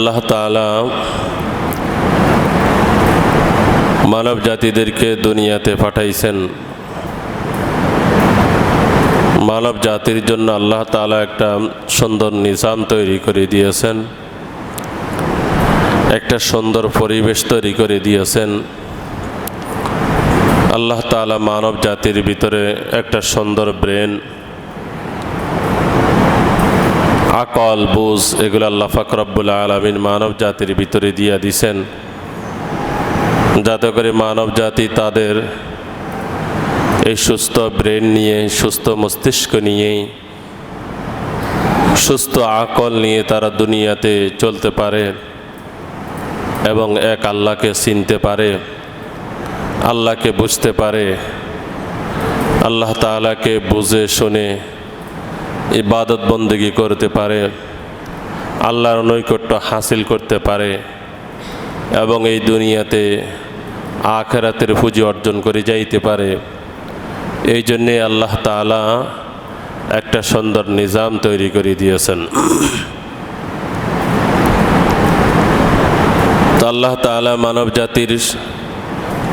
আল্লাহ তালা মানব জাতিদেরকে দুনিয়াতে পাঠাইছেন। মানব জাতির জন্য আল্লাহ তালা একটা সুন্দর নিজাম তৈরি করে দিয়েছেন। একটা সুন্দর পরিবেশ তৈরি করে দিয়েছেন। আল্লাহ তালা মানব জাতির ভিতরে একটা সুন্দর ব্রেন আকল বুঝ, এগুলো আল্লাহ ফাকরাবুল আলমিন মানব জাতির ভিতরে দিয়া দিছেন। যাতে করে মানব জাতি তাদের এই সুস্থ ব্রেন নিয়ে, সুস্থ মস্তিষ্ক নিয়ে, সুস্থ আকল নিয়ে তারা দুনিয়াতে চলতে পারে এবং এক আল্লাহকে চিনতে পারে, আল্লাহকে বুঝতে পারে, আল্লাহ তালাকে বুঝে শুনে ইবাদত বন্দেগি করতে পারে, আল্লাহর নৈকট্য হাসিল করতে পারে, এবং এই দুনিয়াতে আখেরাতের পুঁজি অর্জন করে যাইতে পারে। এই জন্যে আল্লাহ তালা একটা সুন্দর নিজাম তৈরি করে দিয়েছেন। আল্লাহ তালা মানব জাতির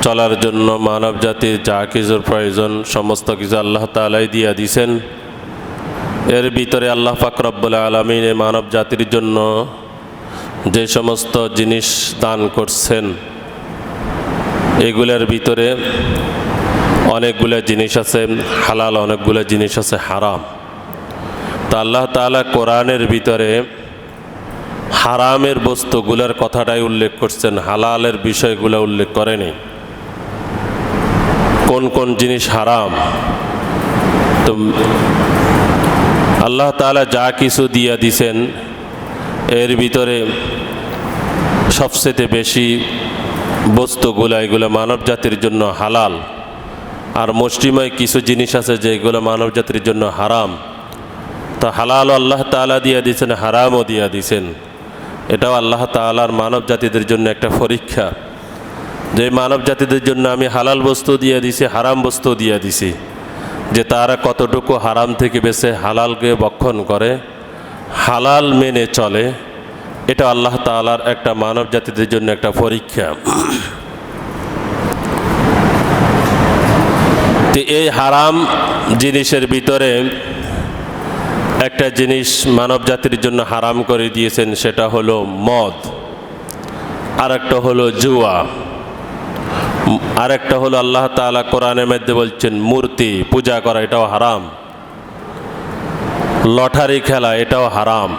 চলার জন্য, মানব জাতির যা কিছুর প্রয়োজন, সমস্ত কিছু আল্লাহ তালাই দিয়া দিছেন। এর ভিতরে আল্লাহ ফাকরব্বুল আলমিন এই মানব জাতির জন্য যে সমস্ত জিনিস দান করছেন, এগুলোর ভিতরে অনেকগুলো জিনিস আছে, হালাল অনেকগুলো জিনিস আছে, হারাম। তা আল্লাহ তালা কোরআনের ভিতরে হারামের বস্তুগুলোর কথাটাই উল্লেখ করছেন, হালালের বিষয়গুলো উল্লেখ করেনি। কোন কোন জিনিস হারাম, তো আল্লাহ তালা যা কিছু দিয়া দিছেন, এর ভিতরে সবচেয়ে বেশি বস্তুগুলো, এগুলো মানব জাতির জন্য হালাল। আর মুষ্টিময় কিছু জিনিস আছে যেগুলো মানব জাতির জন্য হারাম। তো হালাল আল্লাহ তালা দিয়া দিছেন, হারামও দিয়া দিছেন। এটাও আল্লাহ তালার মানব জাতিদের জন্য একটা পরীক্ষা। যে মানব জাতিদের জন্য আমি হালাল বস্তু দিয়ে দিছি, হারাম বস্তু দিয়ে দিছি। যে তারা কতটুকু হারাম থেকে বেছে হালালকে বক্ষণ করে, হালাল মেনে চলে, এটা আল্লাহ তালার একটা মানব জাতিদের জন্য একটা পরীক্ষা। এই হারাম জিনিসের ভিতরে একটা জিনিস মানব জাতির জন্য হারাম করে দিয়েছেন, সেটা হলো মদ। আর একটা হলো জুয়া। আরেকটা হলো আল্লাহ তালা কোরআনের মধ্যে বলছেন, মূর্তি, পূজা করা, এটাও হারাম। লটারি খেলা, এটাও হারাম।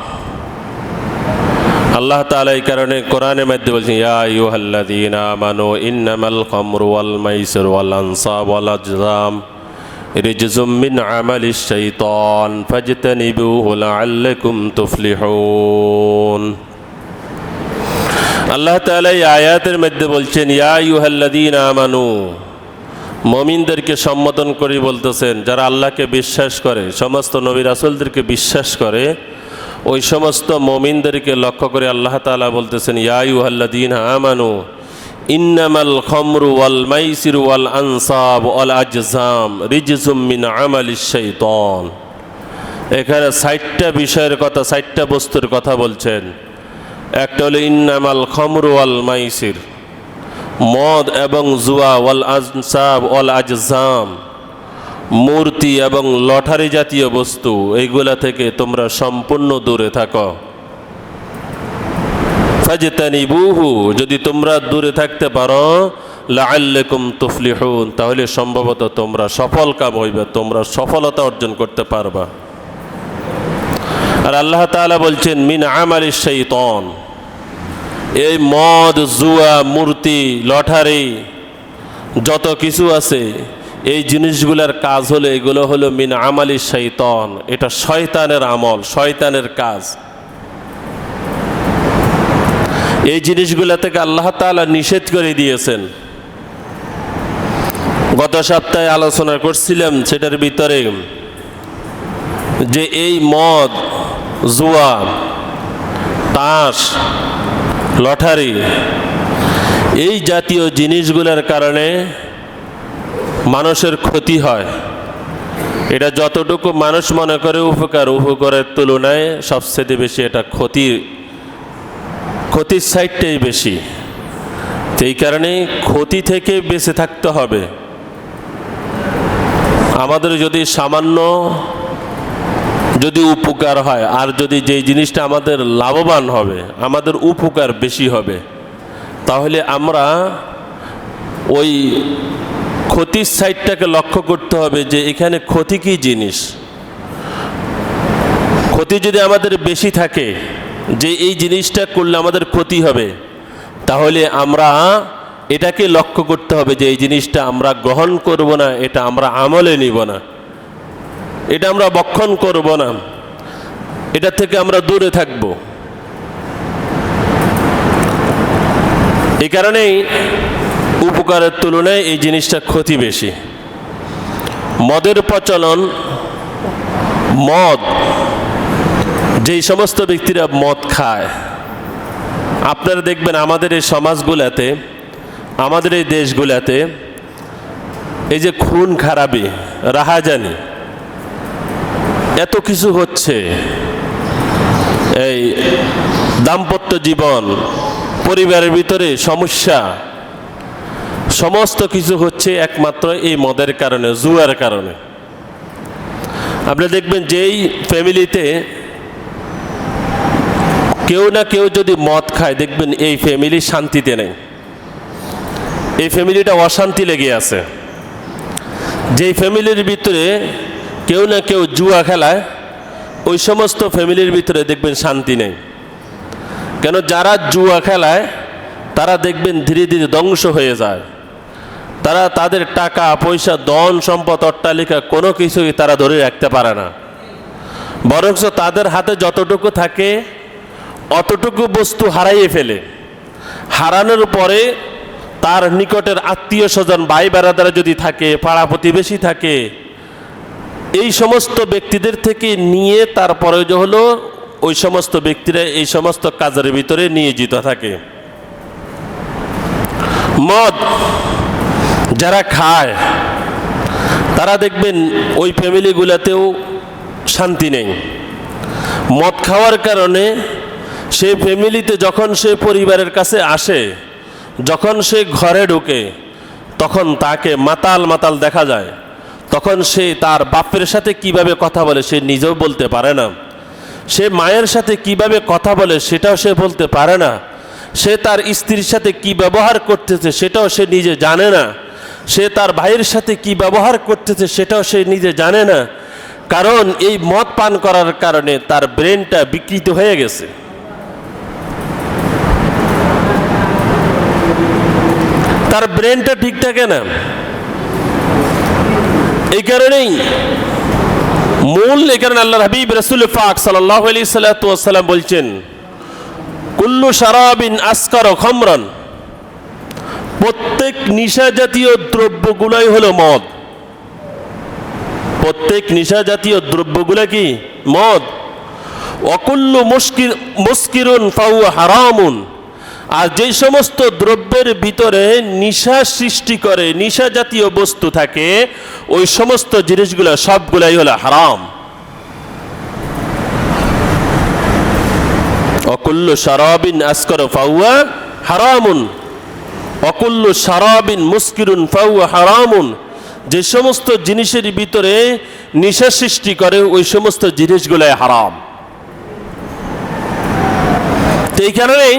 আল্লাহ তালা এই কারণে কোরআনের মধ্যে বলছেন, ইয়া ওয়াল মাইসির ওয়াল আনসাব ওয়াল আজলাম রিজজুম মিন আমালি শাইতান আল্লাহ তালা এই আয়াতের মধ্যে বলছেন, ইয়া ইউহাল্লাদিন আমানু মমিনদেরকে সম্বোধন করে বলতেছেন, যারা আল্লাহকে বিশ্বাস করে, সমস্ত নবী রাসুলদেরকে বিশ্বাস করে, ওই সমস্ত মমিনদেরকে লক্ষ্য করে আল্লাহ তালা বলতেছেন, ইয়া ইউহাল্লাদিন আমানু, ইন্নামাল খমরু ওয়াল মাইসির ওয়াল আনসাব ওয়াল আজজাম রিজজুম মিন আমালি শাইতান। এখানে ষাটটা বিষয়ের কথা, ষাটটা বস্তুর কথা বলছেন। একটা হলো ইন্নামাল খমরু ওয়াল মাইসির। মদ এবং জুয়া ওয়াল আনসাব ওয়াল আজজাম। মূর্তি এবং লটারি জাতীয় বস্তু, এইগুলা থেকে তোমরা সম্পূর্ণ দূরে থাকো। ফাজতানি বুহু যদি তোমরা দূরে থাকতে পারো, লাআল্লাকুম তুফলিহুন, তাহলে সম্ভবত তোমরা সফল কাম হইবে, তোমরা সফলতা অর্জন করতে পারবা। আর আল্লাহ তাআলা বলছেন, মিন আমালি শাইতান এই মদ, জুয়া, মূর্তি, লটারি, যত কিছু আছে, এই জিনিসগুলোর কাজ হলো, এগুলো হলো মিন আমালি শৈতন এটা শয়তানের আমল, শয়তানের কাজ। এই জিনিসগুলো থেকে আল্লাহ তালা নিষেধ করে দিয়েছেন। গত সপ্তাহে আলোচনা করছিলাম, সেটার ভিতরে যে এই মদ জুয়া তাস, লটারি এই জাতীয় জিনিসগুলোর কারণে মানুষের ক্ষতি হয়। এটা যতটুকু মানুষ মনে করে উপকার উপকারের তুলনায় সবচেয়ে বেশি এটা ক্ষতি, ক্ষতির সাইডটাই বেশি। এই কারণে ক্ষতি থেকে বেঁচে থাকতে হবে। আমাদের যদি সামান্য যদি উপকার হয়, আর যদি যেই জিনিসটা আমাদের লাভবান হবে, আমাদের উপকার বেশি হবে, তাহলে আমরা ওই ক্ষতির সাইডটাকে লক্ষ্য করতে হবে যে এখানে ক্ষতি কী জিনিস। ক্ষতি যদি আমাদের বেশি থাকে, যে এই জিনিসটা করলে আমাদের ক্ষতি হবে, তাহলে আমরা এটাকে লক্ষ্য করতে হবে যে এই জিনিসটা আমরা গ্রহণ করব না, এটা আমরা আমলে নিব না। এটা আমরা বক্ষণ করব না। এটা থেকে আমরা দূরে থাকব। এই কারণেই উপকারের তুলনায় এই জিনিসটা ক্ষতি বেশি। মদের প্রচলন, মদ, যেই সমস্ত ব্যক্তিরা মদ খায়, আপনারা দেখবেন আমাদের এই সমাজগুলাতে, আমাদের এই দেশগুলাতে, এই যে খুন খারাপি, রাহাজানি এত কিছু হচ্ছে। এই দাম্পত্য জীবন, পরিবারের ভিতরে সমস্যা, সমস্ত কিছু হচ্ছে একমাত্র এই মদের কারণে, জুয়ার কারণে। আপনি দেখবেন যেই ফ্যামিলিতে কেউ না কেউ যদি মদ খায়, দেখবেন এই ফ্যামিলি শান্তিতে নেই। এই ফ্যামিলিটা অশান্তি লেগে আছে। যেই ফ্যামিলির ভিতরে কেউ না কেউ জুয়া খেলায়, ওই সমস্ত ফ্যামিলির ভিতরে দেখবেন শান্তি নেই। কেন যারা জুয়া খেলায়, তারা দেখবেন ধীরে ধীরে ধ্বংস হয়ে যায়। তারা তাদের টাকা, পয়সা, ধন, সম্পদ, অট্টালিকা কোনো কিছুই তারা ধরে রাখতে পারে না। বরঞ্চ তাদের হাতে যতটুকু থাকে, অতটুকু বস্তু হারাইয়ে ফেলে। হারানোর পরে তার নিকটের আত্মীয় স্বজন ভাই বেড়াদারা যদি থাকে, পাড়া প্রতিবেশী থাকে এই সমস্ত ব্যক্তিদের থেকে নিয়ে তারপরে যে হলো, ওই সমস্ত ব্যক্তিরা এই সমস্ত কাজের ভিতরে নিয়োজিত থাকে। মদ যারা খায়, তারা দেখবেন ওই ফ্যামিলিগুলোতেও শান্তি নেই। মদ খাওয়ার কারণে সে ফ্যামিলিতে যখন সে পরিবারের কাছে আসে, যখন সে ঘরে ঢোকে, তখন তাকে মাতাল মাতাল দেখা যায়। তখন সে তার বাপের সাথে কীভাবে কথা বলে সে নিজেও বলতে পারে না। সে মায়ের সাথে কীভাবে কথা বলে সেটাও সে বলতে পারে না। সে তার স্ত্রীর সাথে কি ব্যবহার করতেছে সেটাও সে নিজে জানে না। সে তার ভাইয়ের সাথে কি ব্যবহার করতেছে সেটাও সে নিজে জানে না। কারণ এই মদ পান করার কারণে তার ব্রেনটা বিকৃত হয়ে গেছে। তার ব্রেনটা ঠিক থাকে না। এই কারণেই মূল এই কারণে আল্লাহ হাবিব রসুল ফাক সাল্লাহ আলি সাল্লাম বলছেন, কুল্লু সারাবিন আসকার খমরন। প্রত্যেক নিশা জাতীয় দ্রব্যগুলাই হলো মদ। প্রত্যেক নিশা জাতীয় দ্রব্যগুলো কি? মদ। অকুল্লু মুস্কির মুস্কিরুন ফাউ হারামুন। আর যেই সমস্ত দ্রব্যের ভিতরে নিশা সৃষ্টি করে, নিশা জাতীয় বস্তু থাকে, ওই সমস্ত জিনিসগুলো সবগুলাই হলো হারাম। অকুল্ল সারাবিন আসকর ফাউয়া হারামুন। অকুল্ল সারাবিন মুস্কিরুন ফাউয়া হারামুন। যে সমস্ত জিনিসের ভিতরে নিশা সৃষ্টি করে, ওই সমস্ত জিনিসগুলাই হারাম। তো এই কারণেই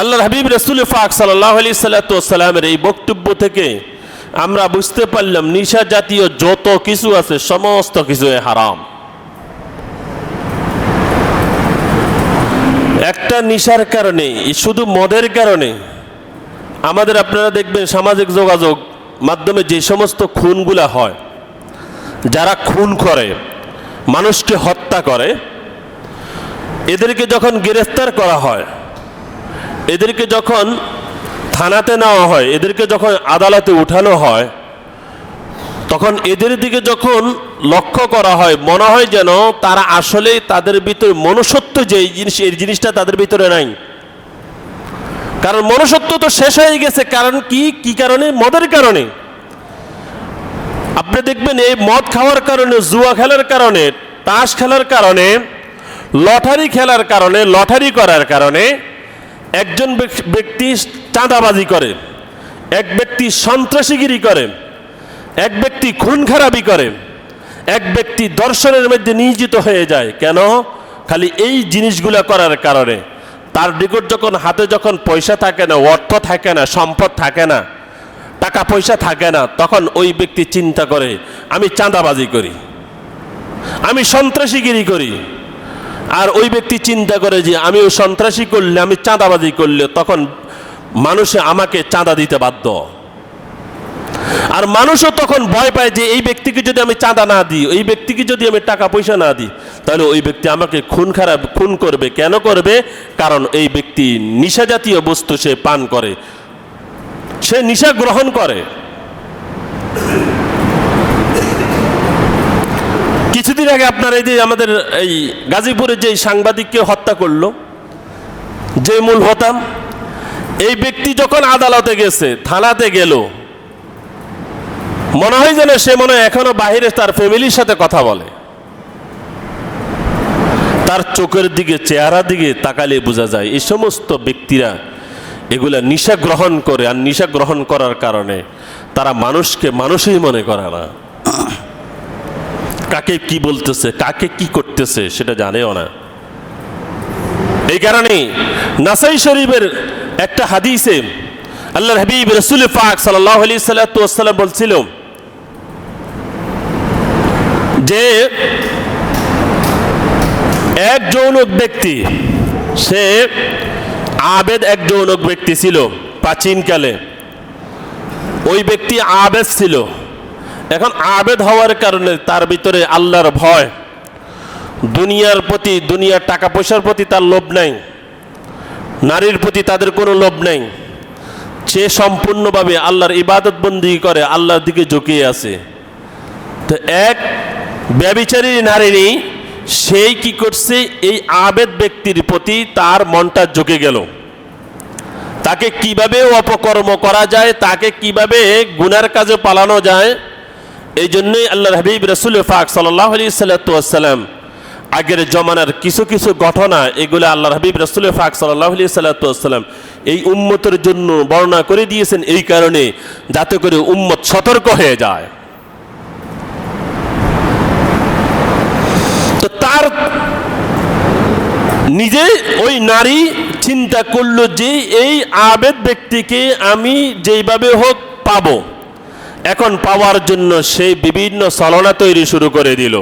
আল্লাহ হাবিব রসুল ফাক সাল্লাহ আলি সাল্লাতামের এই বক্তব্য থেকে আমরা বুঝতে পারলাম নিশা জাতীয় যত কিছু আছে সমস্ত কিছু হারাম। একটা নিশার কারণে, শুধু মদের কারণে, আমাদের আপনারা দেখবেন সামাজিক যোগাযোগ মাধ্যমে যে সমস্ত খুনগুলা হয়, যারা খুন করে, মানুষকে হত্যা করে এদেরকে যখন গ্রেফতার করা হয়, এদেরকে যখন থানাতে নেওয়া হয়, এদেরকে যখন আদালতে উঠানো হয়, তখন এদের দিকে যখন লক্ষ্য করা হয়, মনে হয় যেন তারা আসলে তাদের ভিতরে মনুষ্যত্ব যে জিনিস, এই জিনিসটা তাদের ভিতরে নাই। কারণ মনুষ্যত্ব তো শেষ হয়ে গেছে, কারণ কি কি কারণে? মদের কারণে। আপনি দেখবেন এই মদ খাওয়ার কারণে, জুয়া খেলার কারণে, তাস খেলার কারণে লটারি খেলার কারণে, লটারি করার কারণে একজন ব্যক- ব্যক্তি চাঁদাবাজি করে, এক ব্যক্তি সন্ত্রাসীগিরি করে, এক ব্যক্তি খুন খারাপি করে, এক ব্যক্তি দর্শনের মধ্যে নিয়োজিত হয়ে যায়। কেন? খালি এই জিনিসগুলো করার কারণে। তার নিকট যখন, হাতে যখন পয়সা থাকে না, অর্থ থাকে না, সম্পদ থাকে না, টাকা পয়সা থাকে না, তখন ওই ব্যক্তি চিন্তা করে, আমি চাঁদাবাজি করি, আমি সন্ত্রাসীগিরি করি। আর ওই ব্যক্তি চিন্তা করে যে আমি ওই সন্ত্রাসী করলে, আমি চাঁদাবাজি করলে, তখন মানুষে আমাকে চাঁদা দিতে বাধ্য। আর মানুষও তখন ভয় পায় যে এই ব্যক্তিকে যদি আমি চাঁদা না দিই, এই ব্যক্তিকে যদি আমি টাকা পয়সা না দিই, তাহলে ওই ব্যক্তি আমাকে খুন খারাপ, খুন করবে। কেন করবে? কারণ এই ব্যক্তি নিশা জাতীয় বস্তু সে পান করে। সে নিশা গ্রহণ করে। কিছুদিন আগে আপনার এই যে আমাদের এই গাজীপুরে যে সাংবাদিককে হত্যা করল যে মূল হতাম, এই ব্যক্তি যখন আদালতে গেছে, থানাতে গেল, মনে হয় যেন সে মনে এখনও বাহিরে তার ফ্যামিলির সাথে কথা বলে। তার চোখের দিকে চেহারা দিকে তাকালে বোঝা যায়, এই সমস্ত ব্যক্তিরা এগুলা নিশা গ্রহণ করে, আর নিশা গ্রহণ করার কারণে তারা মানুষকে মানুষই মনে করে না। কাকে কি বলতেছে, কাকে কি করতেছে সেটা জানেও না। এই কারণে নাসাই শরীফের একটা হাদিসে আল্লাহ হাবিব রসুল পাক সাল্লাহ বলছিল যে এক যৌনক ব্যক্তি, সে আবেদ এক যৌনক ব্যক্তি ছিল প্রাচীনকালে। ওই ব্যক্তি আবেদ ছিল। এখন আবেদ হওয়ার কারণে তার ভিতরে আল্লাহর ভয়। দুনিয়ার প্রতি, দুনিয়ার টাকা পয়সার প্রতি তার লোভ নাই। নারীর প্রতি তাদের কোনো লোভ নেই। সে সম্পূর্ণভাবে আল্লাহর ইবাদত বন্দি করে, আল্লাহর দিকে ঝুঁকিয়ে আছে। তো এক ব্যবিচারী নারীরই সেই কি করছে? এই আবেদ ব্যক্তির প্রতি তার মনটা ঝুঁকে গেল। তাকে কীভাবে অপকর্ম করা যায়? তাকে কীভাবে গুনার কাজে পালানো যায়? এই জন্যই আল্লাহ হাবিব রসুল ফাক সাল্লাহ আলি সাল্লাম আগের জমানার কিছু কিছু ঘটনা এগুলো আল্লাহ হাবিব রসুল ফাক সাল্লাহ আলি সাল্লাম এই উম্মতের জন্য বর্ণনা করে দিয়েছেন এই কারণে যাতে করে উম্মত সতর্ক হয়ে যায়। তো তার নিজে ওই নারী চিন্তা করল যে এই আবেদ ব্যক্তিকে আমি যেইভাবে হোক পাবো। এখন পাওয়ার জন্য সেই বিভিন্ন ছলনা তৈরি শুরু করে দিল।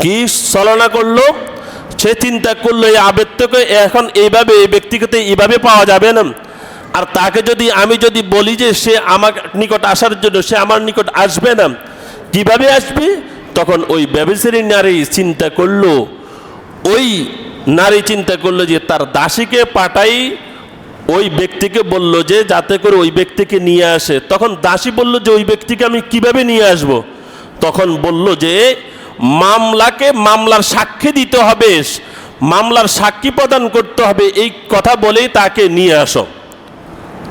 কি ছলনা করল? সে চিন্তা করল, এই আবেদটাকে এখন এইভাবে, এই ব্যক্তিকে তো এইভাবে পাওয়া যাবে না। আর তাকে যদি, আমি যদি বলি যে সে আমার নিকট আসার জন্য, সে আমার নিকট আসবে না, কীভাবে আসবে? তখন ওই ব্যবসায়ী নারী চিন্তা করল। ওই নারী চিন্তা করল যে তার দাসীকে পাঠাই ওই ব্যক্তিকে বলল যে যাতে করে ওই ব্যক্তিকে নিয়ে আসে। তখন দাসী বলল যে, ওই ব্যক্তিকে আমি কীভাবে নিয়ে আসব? তখন বলল যে, মামলাকে মামলার সাক্ষী দিতে হবে। মামলার সাক্ষী প্রদান করতে হবে। এই কথা বলেই তাকে নিয়ে আসো।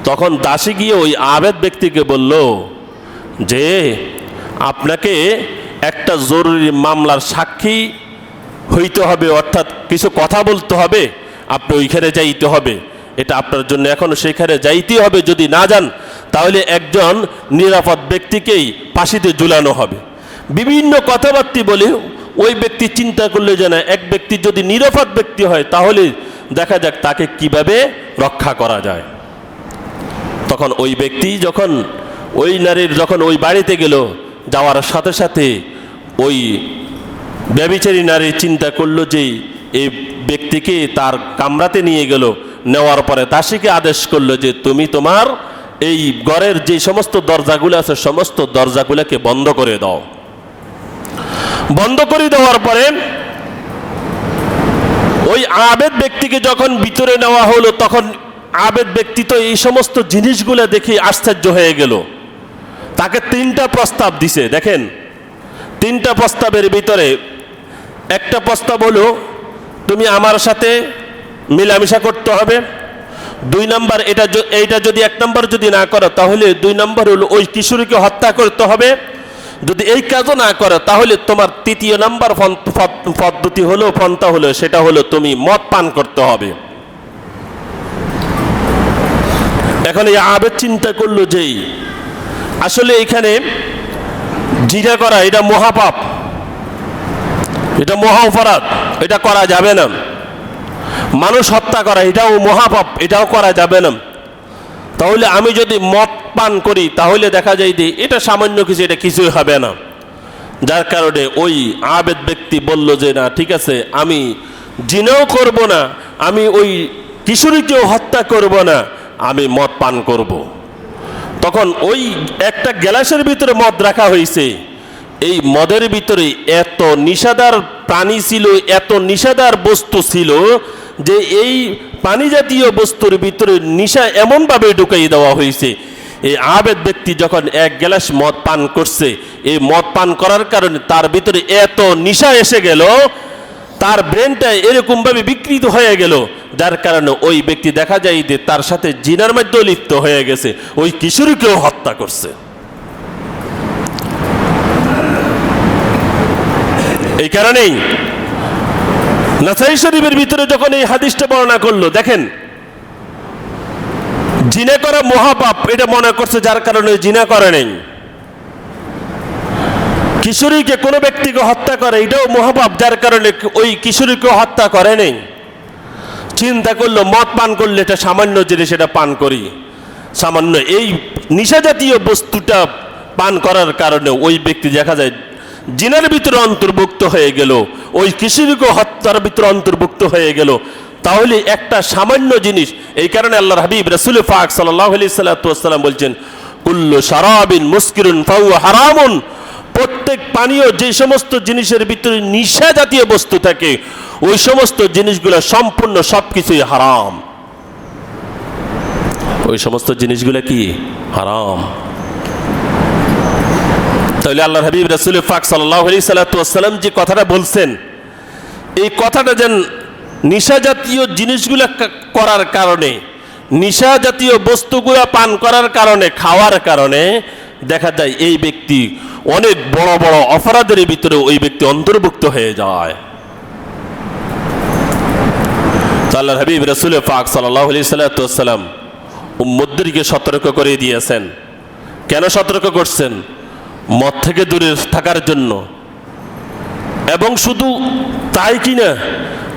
তখন দাসী গিয়ে ওই আবেদ ব্যক্তিকে বলল, যে, আপনাকে একটা জরুরি মামলার সাক্ষী হইতে হবে, অর্থাৎ কিছু কথা বলতে হবে। আপনি ওইখানে যাইতে হবে। এটা আপনার জন্য এখনও সেখানে যাইতে হবে। যদি না যান, তাহলে একজন নিরাপদ ব্যক্তিকেই ফাঁসিতে ঝুলানো হবে। বিভিন্ন কথাবার্তি বলে ওই ব্যক্তি চিন্তা করলে যে না, এক ব্যক্তি যদি নিরাপদ ব্যক্তি হয়, তাহলে দেখা যাক তাকে কীভাবে রক্ষা করা যায়। তখন ওই ব্যক্তি যখন ওই নারীর যখন ওই বাড়িতে গেল, যাওয়ার সাথে সাথে ওই ব্যবিচারী নারী চিন্তা করল যে এই ব্যক্তিকে তার কামরাতে নিয়ে গেল। নেওয়ার পরে দাসীকে আদেশ করল যে তুমি তোমার এই ঘরের যে সমস্ত দরজাগুলো আছে, সমস্ত দরজাগুলোকে বন্ধ করে দাও। বন্ধ করে দেওয়ার পরে ওই আবেদ ব্যক্তিকে যখন ভিতরে নেওয়া হলো, তখন আবেদ ব্যক্তি তো এই সমস্ত জিনিসগুলো দেখে আশ্চর্য হয়ে গেল। তাকে তিনটা প্রস্তাব দিছে, দেখেন। তিনটা প্রস্তাবের ভিতরে একটা প্রস্তাব হলো, তুমি আমার সাথে মিলামিশা করতে হবে। দুই নাম্বার, এটা এইটা যদি এক নম্বর যদি না করো, তাহলে দুই নম্বর হলো ওই কিশোরীকে হত্যা করতে হবে। যদি এই কাজও না করো, তাহলে তোমার তৃতীয় নাম্বার পদ্ধতি হলো পন্থা হলো, সেটা হলো তুমি মদ পান করতে হবে। এখন এই আবেদ চিন্তা করল যে, আসলে এখানে জিনা করা, এটা মহাপাপ। এটা মহা অপরাধ, এটা করা যাবে না। মানুষ হত্যা করা, এটাও মহাপাপ, এটাও করা যাবে না। তাহলে আমি যদি মদ পান করি, তাহলে দেখা যায় যে এটা সামান্য কিছু, এটা কিছুই হবে না। যার কারণে ওই আবেদ ব্যক্তি বলল যে, না, ঠিক আছে, আমি জিনেও করব না, আমি ওই কিশোরীকেও হত্যা করব না, আমি মদ পান করব। তখন ওই একটা গ্যালাসের ভিতরে মদ রাখা হয়েছে। এই মদের ভিতরে এত নিষাদার প্রাণী ছিল, এত নিষাদার বস্তু ছিল যে এই পানি জাতীয় বস্তুর ভিতরে নিশা এমনভাবে ঢুকাই দেওয়া হয়েছে। এই আবেদ ব্যক্তি যখন এক গ্লাস মদ পান করছে, এই মদ পান করার কারণে তার ভিতরে এত নিশা এসে গেল, তার ব্রেনটা এরকমভাবে বিকৃত হয়ে গেল, যার কারণে ওই ব্যক্তি দেখা যায় যে তার সাথে জিনার মধ্যেও লিপ্ত হয়ে গেছে, ওই কিশোরীকেও হত্যা করছে। এই কারণেই নাসাই শরীফের ভিতরে যখন এই হাদিসটা বর্ণনা করল, দেখেন, জিনা করা মহাপাপ, এটা মনে করছে যার কারণে জিনা করে নেই। কিশোরীকে কোনো ব্যক্তিকে হত্যা করে, এটাও মহাপাপ, যার কারণে ওই কিশোরীকে হত্যা করে নেই। চিন্তা করল, মদ পান করলে এটা সামান্য জিনিস, এটা পান করি। সামান্য এই নিশা জাতীয় বস্তুটা পান করার কারণে ওই ব্যক্তি দেখা যায় জিনার ভিতরে অন্তর্ভুক্ত হয়ে গেল, ওই কিশোরীকে হত্যার ভিতরে অন্তর্ভুক্ত হয়ে গেল। তাহলে একটা সামান্য জিনিস, এই কারণে আল্লাহ হাবিব রসুল ফাক সাল্লাহ সাল্লাম বলছেন, কুল্লু সারাবিন মুস্কিরুন ফাউ হারামুন। প্রত্যেক পানীয় যে সমস্ত জিনিসের ভিতরে নিশা জাতীয় বস্তু থাকে, ওই সমস্ত জিনিসগুলো সম্পূর্ণ সব কিছুই হারাম। ওই সমস্ত জিনিসগুলো কি? হারাম। তাহলে আল্লাহ হাবিব রাসুল ফাক সাল্লাহ আলি সাল্লাম যে কথাটা বলছেন, এই কথাটা যেন নিশা জাতীয় জিনিসগুলো করার কারণে নিশা জাতীয় বস্তুগুলো পান করার কারণে, খাওয়ার কারণে দেখা যায় এই ব্যক্তি অনেক বড় বড় অপরাধের ভিতরে ওই ব্যক্তি অন্তর্ভুক্ত হয়ে যায়। আল্লাহ হাবিব রসুল পাক সাল্লাহ আলি সাল্লাম উম্মদ্দেরকে সতর্ক করে দিয়েছেন। কেন সতর্ক করছেন? মদ থেকে দূরে থাকার জন্য। এবং শুধু তাই কিনা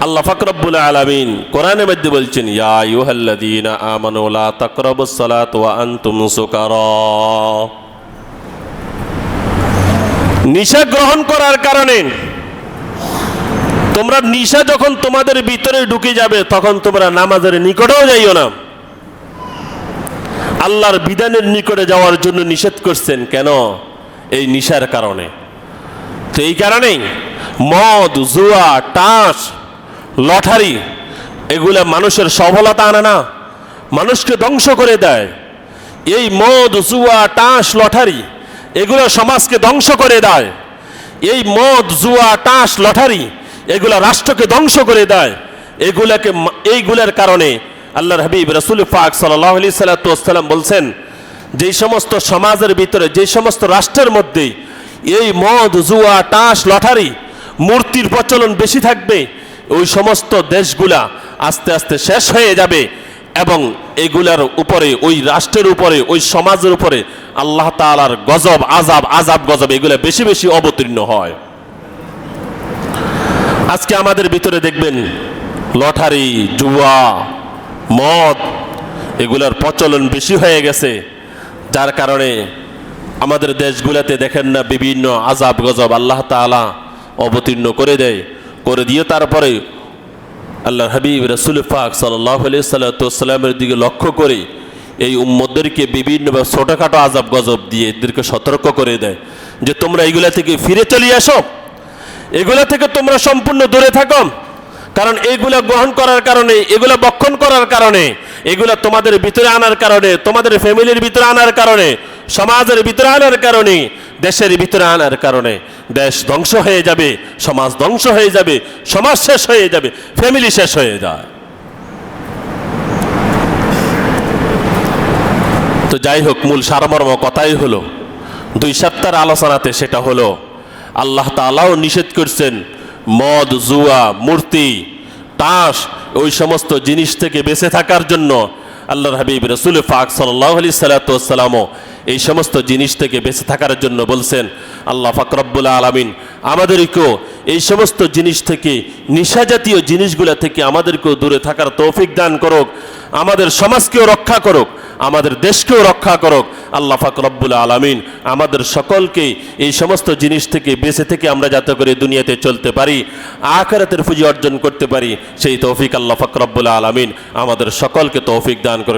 আল্লাহ ফাকরাবুল আলামিন কোরআনে মধ্যে বলছেন, ইয়া ইউহাল্লাযীনা আমানু লা তাকরাবুস সালাত ওয়া আনতুম সুকারা। নিশা গ্রহণ করার কারণে তোমরা নিশা যখন তোমাদের ভিতরে ঢুকে যাবে, তখন তোমরা নামাজের নিকটেও যাইও না। আল্লাহর বিধানের নিকটে যাওয়ার জন্য নিষেধ করছেন। কেন? এই নিশার কারণে। তো এই কারণেই মদ, জুয়া, টাস, লটারি, এগুলো মানুষের সফলতা আনে না, মানুষকে ধ্বংস করে দেয়। এই মদ, জুয়া, টাস, লটারি, এগুলো সমাজকে ধ্বংস করে দেয়। এই মদ, জুয়া, টাস, লটারি, এগুলা রাষ্ট্রকে ধ্বংস করে দেয়। এগুলাকে এইগুলার কারণে আল্লাহর হাবিব রসুল ফাক সাল্লাহ আলি সাল্লাম বলছেন যেই সমস্ত সমাজের ভিতরে, যে সমস্ত রাষ্ট্রের মধ্যে এই মদ, জুয়া টাস লটারি, মূর্তির প্রচলন বেশি থাকবে, ওই সমস্ত দেশগুলা আস্তে আস্তে শেষ হয়ে যাবে এবং এগুলার উপরে, ওই রাষ্ট্রের উপরে, ওই সমাজের উপরে আল্লাহ তালার গজব আজাব আজাব গজব এগুলা বেশি বেশি অবতীর্ণ হয়। আজকে আমাদের ভিতরে দেখবেন লটারি, জুয়া, মদ এগুলার প্রচলন বেশি হয়ে গেছে। যার কারণে আমাদের দেশগুলোতে দেখেন না বিভিন্ন আজাব গজব আল্লাহ তালা অবতীর্ণ করে দেয়, করে দিয়ে তারপরে আল্লাহ হাবিব রসুল ফাক সাল্লাহ সাল্লামের দিকে লক্ষ্য করে এই উম্মদেরকে বিভিন্ন ছোটোখাটো আজাব গজব দিয়ে এদেরকে সতর্ক করে দেয় যে তোমরা এইগুলা থেকে ফিরে চলে আসো, এগুলা থেকে তোমরা সম্পূর্ণ দূরে থাকো। কারণ এইগুলা গ্রহণ করার কারণে, এগুলা বক্ষণ করার কারণে এগুলা তোমাদের ভিতরে আনার কারণে, তোমাদের ফ্যামিলির ভিতরে আনার কারণে, সমাজের ভিতরে আনার কারণে, দেশের ভিতরে আনার কারণে। দেশ ধ্বংস হয়ে যাবে, সমাজ ধ্বংস হয়ে যাবে, সমাজ শেষ হয়ে যাবে, ফ্যামিলি শেষ হয়ে যায়। তো যাই হোক, মূল সারমর্ম কথাই হলো, দুই সপ্তাহের আলোচনাতে সেটা হলো, আল্লাহ তালাও নিষেধ করছেন, মদ, জুয়া, মূর্তি তাস, ওই সমস্ত জিনিস থেকে বেঁচে থাকার জন্য আল্লাহর হাবিব রসুল ফাক সাল্লাহ আলি সাল্লাতামও এই সমস্ত জিনিস থেকে বেঁচে থাকার জন্য বলছেন, আল্লাহ ফাকরবুল্লা আলমিন আমাদেরকেও এই সমস্ত জিনিস থেকে নিশা জাতীয় জিনিসগুলো থেকে আমাদেরকেও দূরে থাকার তৌফিক দান করুক, আমাদের সমাজকেও রক্ষা করুক। আমাদের দেশকেও রক্ষা করুক। আল্লাহ ফাকরব্বুল আলমিন আমাদের সকলকে এই সমস্ত জিনিস থেকে, বেঁচে থেকে আমরা যাতে করে দুনিয়াতে চলতে পারি, আখরাতের পুঁজি অর্জন করতে পারি, সেই তৌফিক আল্লাহ ফাকরব্বুল আলমিন আমাদের সকলকে তৌফিক দান করে